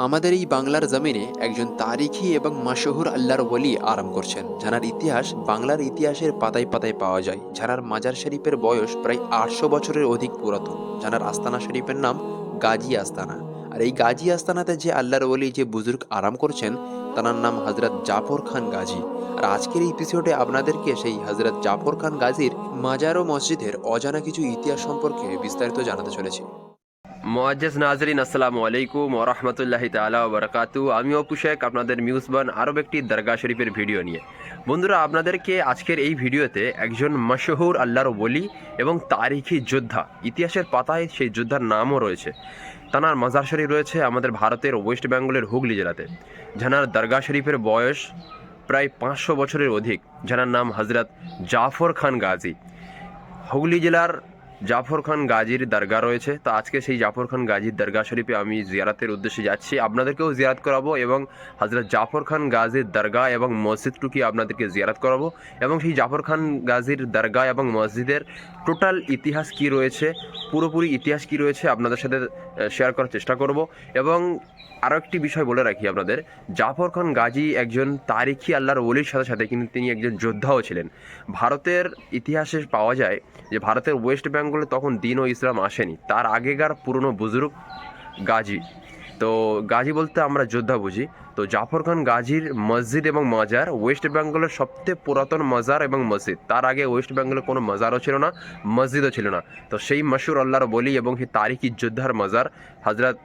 আমাদের এই বাংলার জমিনে একজন তারিখী এবং মাশহুর আল্লাহর ওলি আরাম করছেন যার ইতিহাস বাংলার ইতিহাসের পাতায় পাতায় পাওয়া যায়। যার মাজার শরীফের বয়স প্রায় আটশো বছরের অধিক পুরাতন। যার আস্তানা শরীফের নাম গাজী আস্তানা। আর এই গাজী আস্তানাতে যে আল্লাহর ওলি, যে বুজুর্গ আরাম করছেন তার নাম হজরত জাফর খান গাজী। আর আজকের এপিসোডে আপনাদেরকে সেই হজরত জাফর খান গাজীর মাজার ও মসজিদের অজানা কিছু ইতিহাস সম্পর্কে বিস্তারিত জানাতে চলেছি। মোয়াজ্জেজ নাজরিন, আসসালামু আলাইকুম ওরহমতুল্লাহি তালা বরকাতু আমি অপু শেখ, আপনাদের মিউজবান আরব একটি দরগা শরীফের ভিডিও নিয়ে। বন্ধুরা, আপনাদেরকে আজকের এই ভিডিওতে একজন মশহুর আল্লাহর বলি এবং তারিখি যোদ্ধা, ইতিহাসের পাতায় সেই যোদ্ধার নামও রয়েছে। তানার মাজার শরীফ রয়েছে আমাদের ভারতের ওয়েস্ট বেঙ্গলের হুগলি জেলাতে। যানার দরগা শরীফের বয়স প্রায় পাঁচশো বছরের অধিক, যানার নাম হজরত জাফর খান গাজী। হুগলি জেলার জাফর খান গাজীর দরগা রয়েছে। তো আজকে সেই জাফর খান গাজীর দরগা শরীফে আমি জিয়ারাতের উদ্দেশ্যে যাচ্ছি। আপনাদেরকেও জিয়ারাত করাবো এবং হজরত জাফর খান গাজীর দরগা এবং মসজিদটুকি আপনাদেরকে জিয়ারাত করাবো এবং সেই জাফর খান গাজীর দরগা এবং মসজিদের টোটাল ইতিহাস কি রয়েছে, পুরোপুরি ইতিহাস কি রয়েছে আপনাদের সাথে শেয়ার করার চেষ্টা করব। এবং আরও একটি বিষয় বলে রাখি আপনাদের, জাফর খান গাজী একজন তারিখি আল্লাহর ওলির সাথে সাথে কিন্তু তিনি একজন যোদ্ধাও ছিলেন। ভারতের ইতিহাসে পাওয়া যায় যে ভারতের ওয়েস্ট বেঙ্গলে তখন দিন ও ইসলাম আসেনি। তার আগেকার পুরনো বুজুর্গ গাজী। তো গাজী বলতে আমরা যোদ্ধা বুঝি। তো জাফর খান গাজীর মসজিদ এবং মাজার ওয়েস্ট বেঙ্গলের সবচেয়ে পুরাতন মাজার এবং মসজিদ। তার আগে ওয়েস্ট বেঙ্গলের কোনো মাজারও ছিল না, মসজিদও ছিল না। তো সেই মশুর আল্লাহর বলি এবং সেই তারিখি যোদ্ধার মাজার হজরত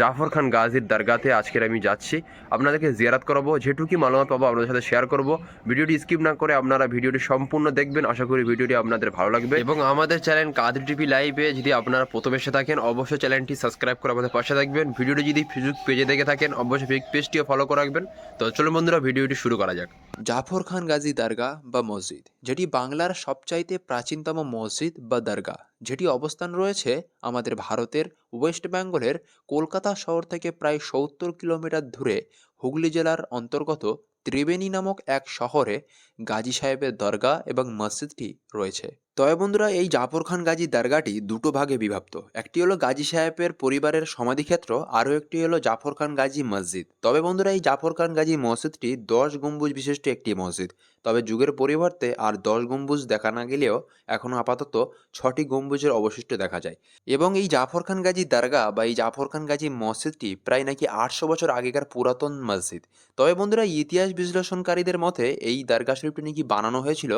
জাফর খান গাজীর দরগাতে আজকের আমি যাচ্ছি। আপনাদেরকে জিয়ারাত করাবো যেটুকুই মালুমাত পাবো আপনাদের সাথে শেয়ার করব। ভিডিওটি স্কিপ না করে আপনারা ভিডিওটি সম্পূর্ণ দেখবেন। আশা করি ভিডিওটি আপনাদের ভালো লাগবে। এবং আমাদের চ্যানেল কাদের টিভি লাইভে যদি আপনারা প্রথমে এসে থাকেন, অবশ্যই চ্যানেলটি সাবস্ক্রাইব করে আমাদের পাশে থাকবেন। ভিডিওটি যদি ফেসবুক পেজে দেখে থাকেন, অবশ্যই ফেসবুক পেজটিও ফলো করে রাখবেন। তো চলুন বন্ধুরা, ভিডিওটি শুরু করা যাক। জাফর খান গাজী দরগা বা মসজিদ, যেটি বাংলার সবচাইতে প্রাচীনতম মসজিদ বা দরগা যেটি অবস্থান রয়েছে আমাদের ভারতের ওয়েস্ট বেঙ্গলের কলকাতা শহর থেকে প্রায় সত্তর কিলোমিটার দূরে হুগলি জেলার অন্তর্গত ত্রিবেণী নামক এক শহরে গাজী সাহেবের দরগা এবং মসজিদটি রয়েছে। তবে বন্ধুরা, এই জাফর খান গাজী দরগাটি দুটো ভাগে বিভক্ত। একটি হলো গাজী সাহেবের পরিবারের সমাধিক্ষেত্র, আরও একটি হলো জাফর খান গাজী মসজিদ। তবে বন্ধুরা, এই জাফর খান গাজী মসজিদটি দশ গম্বুজ বিশিষ্ট একটি মসজিদ। তবে যুগের পরিবর্তে আর দশ গম্বুজ দেখা না গেলেও এখনও আপাতত ছটি গম্বুজের অবশিষ্ট দেখা যায়। এবং এই জাফর খান গাজী দরগা বা এই জাফর খান গাজী মসজিদটি প্রায় নাকি আটশো বছর আগেকার পুরাতন মসজিদ। তবে বন্ধুরা, ইতিহাস বিশ্লেষণকারীদের মতে এই দরগা শরীফটি নাকি বানানো হয়েছিল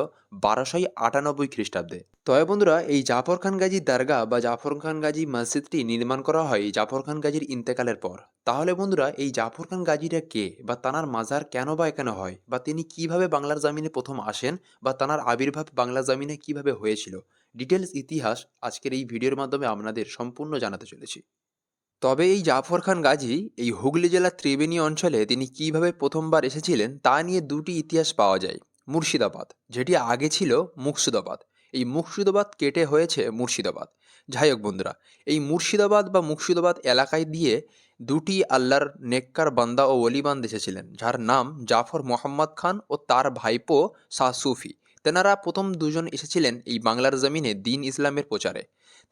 বারোশোই আটানব্বই খ্রিস্টাব্দে। তবে বন্ধুরা, এই জাফর খান গাজী দরগা বা জাফর খান গাজী মসজিদটি নির্মাণ করা হয় জাফর খান গাজীর ইন্তেকালের পর। তাহলে বন্ধুরা, এই জাফর খান গাজীরা কে বা তানার মাজার কেন বা এখানে হয়? বা তিনি কীভাবে বাংলার জামিনে প্রথম আসেন? বা তানার আবির্ভাব বাংলা জামিনে কীভাবে হয়েছিল? ডিটেলস ইতিহাস আজকের এই ভিডিওর মাধ্যমে আপনাদের সম্পূর্ণ জানাতে চলেছি। তবে এই জাফর খান গাজী, এই হুগলি জেলার ত্রিবেণী অঞ্চলে তিনি কীভাবে প্রথমবার এসেছিলেন তা নিয়ে দুটি ইতিহাস পাওয়া যায়। মুর্শিদাবাদ, যেটি আগে ছিল মুর্শিদাবাদ। এই মুর্শিদাবাদ কেটে হয়েছে মুর্শিদাবাদ। যাই হোক বন্ধুরা, এই মুর্শিদাবাদ বা মুর্শিদাবাদ এলাকায় দিয়ে দুটি আল্লাহর নেককার বান্দা ও অলিবান এসেছিলেন, যার নাম জাফর মোহাম্মদ খান ও তার ভাইপো শাহ সুফি। তেনারা প্রথম দুজন এসেছিলেন এই বাংলার জমিনে দিন ইসলামের প্রচারে।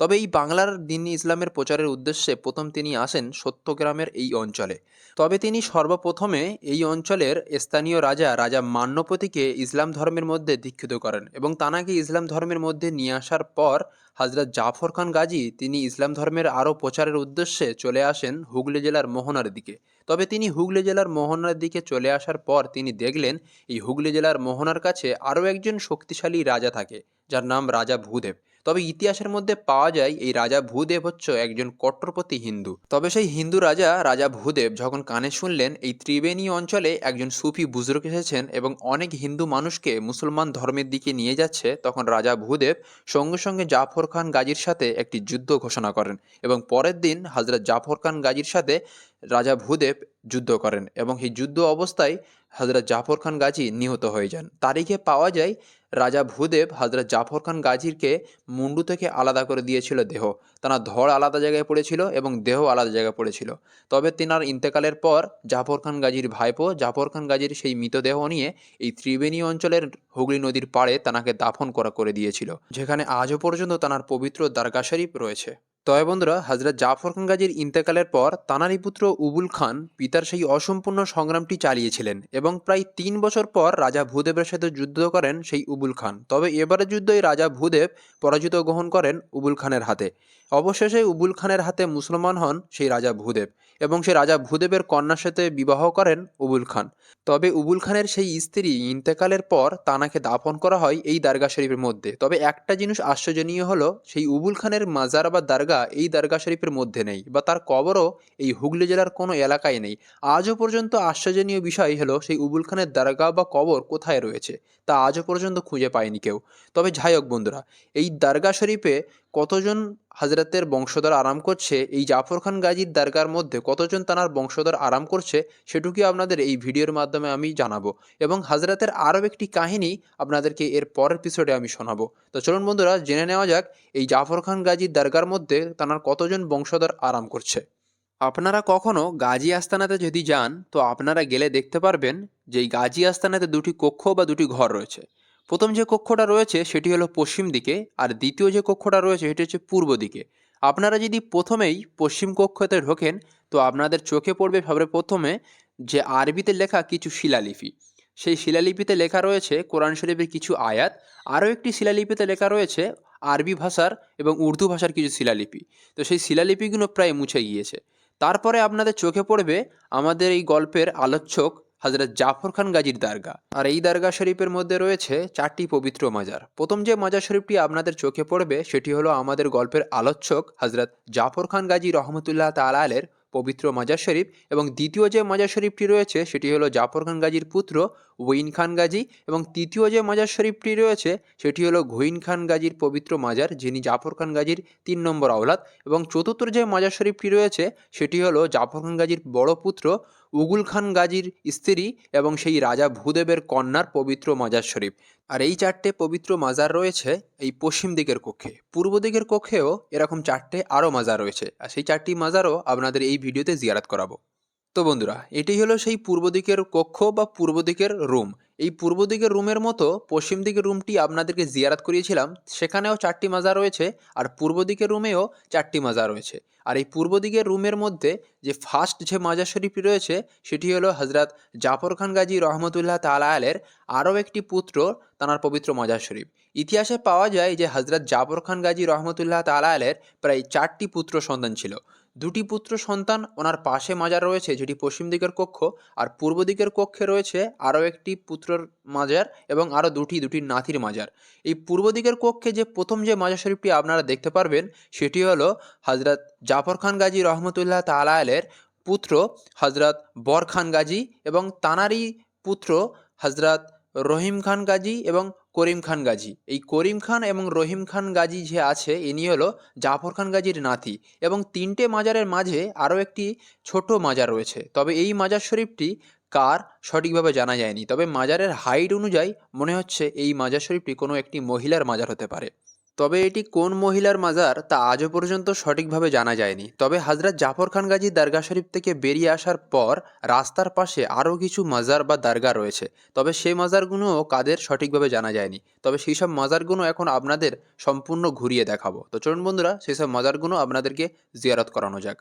তবে এই বাংলার দিন ইসলামের প্রচারের উদ্দেশ্যে প্রথম তিনি আসেন সত্যগ্রামের এই অঞ্চলে। তবে তিনি সর্বপ্রথমে এই অঞ্চলের স্থানীয় রাজা রাজা মান্যপতিকে ইসলাম ধর্মের মধ্যে দীক্ষিত করেন এবং তানাকে ইসলাম ধর্মের মধ্যে নিয়ে আসার পর হজরত জাফর খান গাজী তিনি ইসলাম ধর্মের আরও প্রচারের উদ্দেশ্যে চলে আসেন হুগলি জেলার মোহনার দিকে। তবে তিনি হুগলি জেলার মোহনার দিকে চলে আসার পর তিনি দেখলেন এই হুগলি জেলার মোহনার কাছে আরও একজন শক্তিশালী রাজা থাকে, যার নাম রাজা ভূদেব। তবে ইতিহাসের মধ্যে পাওয়া যায় এই রাজা ভূদেব হচ্ছে একজন কট্টরপন্থী হিন্দু। তবে সেই হিন্দু রাজা রাজা ভূদেব, যখন কানে শুনলেন, এই ত্রিবেণী অঞ্চলে একজন সুফি বুজরুক এসেছেন এবং অনেক হিন্দু মানুষকে মুসলমান ধর্মের দিকে নিয়ে যাচ্ছে, তখন রাজা ভূদেব সঙ্গে সঙ্গে জাফর খান গাজীর সাথে একটি যুদ্ধ ঘোষণা করেন এবং পরের দিন হজরত জাফর খান গাজীর সাথে রাজা ভূদেব যুদ্ধ করেন এবং এই যুদ্ধ অবস্থায় হজরত জাফর খান গাজী নিহত হয়ে যান। তারিখে পাওয়া যায় রাজা ভূদেব হজরত জাফর খান গাজীরকে মুন্ডু থেকে আলাদা করে দিয়েছিল দেহ। তাঁর ধর আলাদা জায়গায় পড়েছিল এবং দেহ আলাদা জায়গায় পড়েছিল। তবে তিনার ইন্তেকালের পর জাফর খান গাজীর ভাইপো জাফর খান গাজীর সেই মৃতদেহ নিয়ে এই ত্রিবেণী অঞ্চলের হুগলি নদীর পাড়ে তানাকে দাফন করা করে দিয়েছিল, যেখানে আজও পর্যন্ত তানার পবিত্র দারগা শরীফ রয়েছে। তবে বন্ধুরা, হাজরত জাফর খান গাজীর ইন্তেকালের পর তানারি পুত্র উবুল খান পিতার সেই অসম্পূর্ণ সংগ্রামটি চালিয়েছিলেন এবং প্রায় তিন বছর পর রাজা ভূদেবের সাথে যুদ্ধ করেন সেই উবুল খান। তবে এবারের যুদ্ধই রাজা ভূদেব পরাজিত গ্রহণ করেন উবুল খানের হাতে। অবশেষে উবুল খানের হাতে মুসলমান হন সেই রাজা ভূদেব এবং সেই রাজা ভূদেবের কন্যার সাথে বিবাহ করেন উবুল খান। তবে উবুল খানের সেই স্ত্রী ইন্তেকালের পর তানাকে দাফন করা হয় এই দারগা শরীফের মধ্যে। তবে একটা জিনিস আশ্চর্যনীয় হলো, সেই উবুল খানের মাজার বা দারগা এই দারগা শরীফের মধ্যে নেই বা তার কবরও এই হুগলি জেলার কোনো এলাকায় নেই। আজও পর্যন্ত আশ্চর্যনীয় বিষয় হলো, সেই উবুল খানের দারগা বা কবর কোথায় রয়েছে তা আজও পর্যন্ত খুঁজে পায়নি কেউ। তবে যাই হোক বন্ধুরা, এই দারগা শরীফে কতজন হাজরাতের বংশধর আরাম করছে? এই জাফর খান গাজীর দারগার মধ্যে কতজন তানার বংশধর আরাম করছে? সেটুকুই আপনাদের এই ভিডিওর মাধ্যমে আমি জানাব। এবং হাজরাতের আরও একটি কাহিনী আপনাদেরকে এর পরের এপিসোডে আমি শোনাবো। তো চলুন বন্ধুরা, জেনে নেওয়া যাক, এই জাফর খান গাজীর দারগার মধ্যে তানার কতজন বংশধর আরাম করছে? আপনারা কখনো গাজী আস্তানাতে যদি যান, তো আপনারা গেলে দেখতে পারবেন যে গাজী আস্তানাতে দুটি কক্ষ বা দুটি ঘর রয়েছে। প্রথম যে কক্ষটা রয়েছে সেটি হলো পশ্চিম দিকে, আর দ্বিতীয় যে কক্ষটা রয়েছে সেটি হচ্ছে পূর্ব দিকে। আপনারা যদি প্রথমেই পশ্চিম কক্ষতে ঢোকেন, তো আপনাদের চোখে পড়বে সবে প্রথমে যে আরবিতে লেখা কিছু শিলালিপি। সেই শিলালিপিতে লেখা রয়েছে কোরআন শরীফের কিছু আয়াত, আরও একটি শিলালিপিতে লেখা রয়েছে আরবি ভাষার এবং উর্দু ভাষার কিছু শিলালিপি। তো সেই শিলালিপিগুলো প্রায় মুছে গিয়েছে। তারপরে আপনাদের চোখে পড়বে আমাদের এই গল্পের আলোচক হজরত জাফর খান গাজীর দারগা। আর এই দারগা শরীফের মধ্যে রয়েছে চারটি পবিত্র মাজার। প্রথম যে মাজার শরীফটি আপনাদের চোখে পড়বে, সেটি হলো আমাদের গল্পের আলোচক হজরত জাফর খান গাজী রহমতুল্লাহ তালা আলের পবিত্র মাজার শরীফ এবং দ্বিতীয় যে মাজার শরীফটি রয়েছে, সেটি হলো জাফর খান গাজীর পুত্র ওয়িন খান গাজী এবং তৃতীয় যে মাজার শরীফটি রয়েছে, সেটি হলো ঘইন খান গাজীর পবিত্র মাজার, যিনি জাফর খান গাজীর তিন নম্বর আওলাদ এবং চতুর্থ যে মাজার শরীফটি রয়েছে, সেটি হলো জাফর খান গাজীর বড় পুত্র উগুল খান গাজীর স্ত্রী এবং সেই রাজা ভূদেবের কন্যার পবিত্র মাজার শরীফ। আর এই চারটে পবিত্র মাজার রয়েছে এই পশ্চিম দিকের কক্ষে। পূর্ব দিকের কক্ষেও এরকম চারটে আরও মাজার রয়েছে। আর সেই চারটি মাজারও আপনাদের এই ভিডিওতে জিয়ারাত করাবো। তো বন্ধুরা, এটি হলো সেই পূর্ব দিকের কক্ষ বা পূর্ব দিকের রুম। এই পূর্ব দিকের রুমের মতো পশ্চিম দিকের রুমটি আপনাদেরকে জিয়ারাত করিয়েছিলাম। সেখানেও চারটি মাজার রয়েছে আর পূর্ব দিকের রুমেও চারটি মাজার রয়েছে। আর এই পূর্ব দিকের রুমের মধ্যে যে ফার্স্ট যে মাজার শরীফটি রয়েছে, সেটি হলো হজরত জাফর খান গাজী রহমতুল্লাহ তালা আলের আরও একটি পুত্র, তাঁর পবিত্র মাজার শরীফ। ইতিহাসে পাওয়া যায় যে হজরত জাফর খান গাজী রহমতুল্লাহ তালা আলের প্রায় চারটি পুত্র সন্তান ছিল। দুটি পুত্র সন্তান ওনার পাশে মাজার রয়েছে, যেটি পশ্চিম দিকের কক্ষ, আর পূর্ব দিকের কক্ষে রয়েছে আরও একটি পুত্রর মাজার এবং আরও দুটি দুটি নাতির মাজার। এই পূর্ব দিকের কক্ষে যে প্রথম যে মাজার শরীফটি আপনারা দেখতে পারবেন, সেটি হলো হজরত জাফর খান গাজী রহমতুল্লাহ তালা আলের পুত্র হজরত বর খান গাজী এবং তানারই পুত্র হজরত রহিম খান গাজী এবং করিম খান গাজী। এই করিম খান এবং রহিম খান গাজী যে আছে, ইনি হলো জাফর খান গাজীর নাতি এবং তিনটে মাজারের মাঝে আরও একটি ছোট মাজার রয়েছে। তবে এই মাজার শরীফটি কার সঠিকভাবে জানা যায়নি। তবে মাজারের হাইট অনুযায়ী মনে হচ্ছে এই মাজার শরীফটি কোনো একটি মহিলার মাজার হতে পারে। তবে এটি কোন মহিলার মাজার তা আজও পর্যন্ত সঠিকভাবে জানা যায়নি। তবে হাজরত জাফর খান গাজী দারগা শরীফ থেকে বেরিয়ে আসার পর রাস্তার পাশে আরও কিছু মাজার বা দারগা রয়েছে। তবে সেই মাজারগুলোও কাদের সঠিকভাবে জানা যায়নি। তবে সেই সব মাজারগুলো এখন আপনাদের সম্পূর্ণ ঘুরিয়ে দেখাবো। তো চলুন বন্ধুরা সেই সব মাজারগুলো আপনাদেরকে জিয়ারত করানো যাক।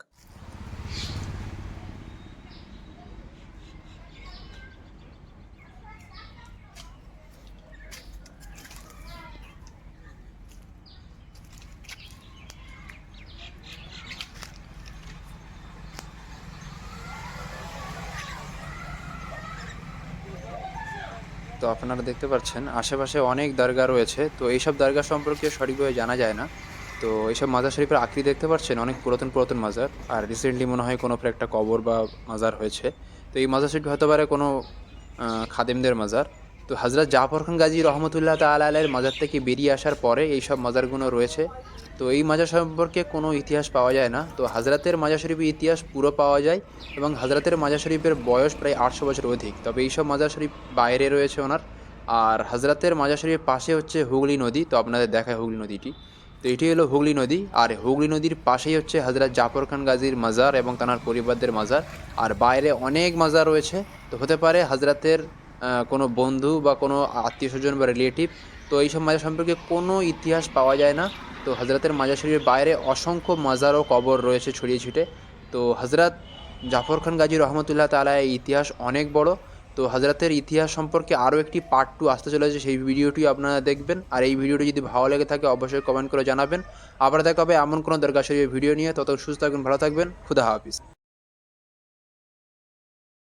তো আপনারা দেখতে পাচ্ছেন, আশেপাশে অনেক দরগা রয়েছে। তো এইসব দরগা সম্পর্কে সঠিকভাবে জানা যায় না। তো এইসব মাজার শরীফের আকৃতি দেখতে পাচ্ছেন, অনেক পুরাতন পুরাতন মাজার। আর রিসেন্টলি মনে হয় কোনো একটা কবর বা মাজার হয়েছে। তো এই মাজার শরীফ হতে পারে কোনো খাদেমদের মাজার। তো হজরত জাফর খান গাজী রহমতুল্লাহ তাল আলের মাজার থেকে বেরিয়ে আসার পরে এইসব মাজারগুলো রয়েছে। তো এই মাজার সম্পর্কে কোনো ইতিহাস পাওয়া যায় না। তো হাজরাতের মাজার শরীফের ইতিহাস পুরো পাওয়া যায় এবং হাজরাতের মাজার শরীফের বয়স প্রায় আটশো বছর অধিক। তবে এইসব মাজার শরীফ বাইরে রয়েছে ওনার। আর হাজরাতের মাজার শরীফের পাশে হচ্ছে হুগলি নদী। তো আপনাদের দেখায় হুগলি নদীটি। তো এটি হলো হুগলি নদী। আর হুগলি নদীর পাশেই হচ্ছে হজরত জাফর খান গাজীর মাজার এবং তার পরিবারদের মাজার। আর বাইরে অনেক মাজার রয়েছে। তো হতে পারে হজরতের কোনো বন্ধু বা কোনো আত্মীয় স্বজন বা রিলেটিভ। তো এইসব মাজার সম্পর্কে কোনো ইতিহাস পাওয়া যায় না। তো হজরতের মাজার শরীফের বাইরে অসংখ্য মাজার ও কবর রয়েছে ছড়িয়ে ছিটে। তো হজরত জাফর খান গাজী রহমতুল্লাহ তালায় ইতিহাস অনেক বড়। তো হজরতের ইতিহাস সম্পর্কে আরও একটি পার্ট টু আসতে চলেছে, সেই ভিডিওটি আপনারা দেখবেন। আর এই ভিডিওটি যদি ভালো লেগে থাকে, অবশ্যই কমেন্ট করে জানাবেন। আবার দেখা হবে এমন কোনো দরগা শরীফের ভিডিও নিয়ে। তত সুস্থ থাকবেন, ভালো থাকবেন। খুদা হাফিজ।